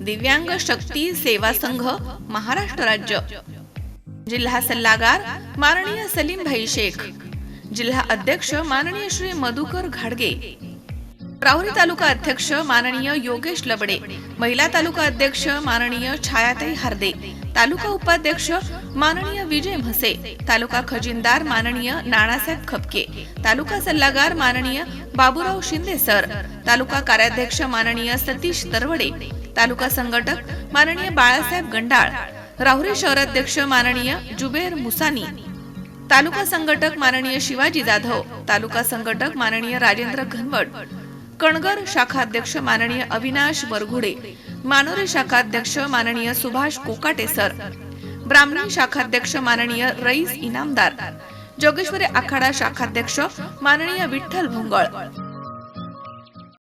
दिव्यांग शक्ती सेवा संघ महाराष्ट्र राज्य. जिल्हा सल्लागार माननीय सलीम भाई शेख. जिल्हा अध्यक्ष माननीय श्री मधुकर घाडगे. राहुरी तालुका अध्यक्ष माननीय योगेश लबडे महिला तालुका अध्यक्ष माननीय छायाताई हार्दे तालुका उपाध्यक्ष माननीय विजय म्हसे तालुका खजिनदार माननीय नानासाहेब खपके तालुका सल्लागार माननीय बाबूराव शिंदे सर तालुका कार्याध्यक्ष माननीय सतीश तरवडे तालुका संघटक माननीय बाळासाहेब गंडाळ राहुरी शहराध्यक्ष माननीय जुबेर मुसानी तालुका संघटक माननीय शिवाजी जाधव तालुका संघटक माननीय राजेंद्र घनवट कणगर शाखाध्यक्ष माननीय अविनाश बरघुडे मानोरे शाखाध्यक्ष माननीय सुभाष कोकाटे सर ब्राह्मणी शाखाध्यक्ष माननीय रईस इनामदार जोगेश्वरी आखाडा शाखाध्यक्ष माननीय विठ्ठल भोंगळ